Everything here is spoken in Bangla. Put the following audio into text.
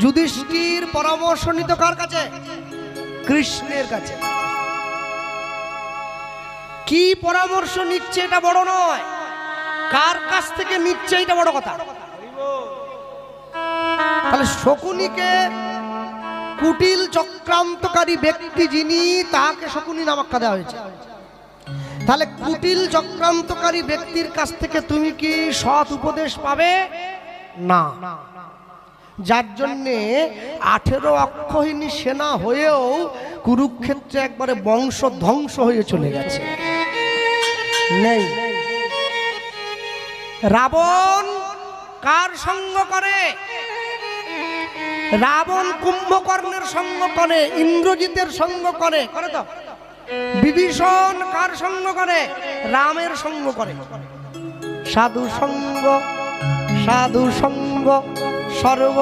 যুধিষ্ঠির পরামর্শ নিত কার কাছে? কৃষ্ণের কাছে। কি পরামর্শ নিচ্ছে এটা বড় নয়। কার কাছ থেকে নিচ্ছে এটা বড় কথা? তাহলে শকুনিকে কুটিল চক্রান্তকারী ব্যক্তি যিনি তাকে শকুনি নামাক্কা দেওয়া হয়েছে। তাহলে কুটিল চক্রান্তকারী ব্যক্তির কাছ থেকে তুমি কি সৎ উপদেশ পাবে? না। যার জন্যে আঠেরো অক্ষহীনী সেনা হয়েও কুরুক্ষেত্রে একবারে বংশ ধ্বংস হয়ে চলে গেছে। নেই। রাবণ কার সঙ্গ করে? রাবণ কুম্ভকর্ণের সঙ্গ করে, ইন্দ্রজিতের সঙ্গ করে করে তো? বিভীষণ কার সঙ্গ করে? রামের সঙ্গ করে। সাধু সঙ্গ সাধু সঙ্গ, সর্ব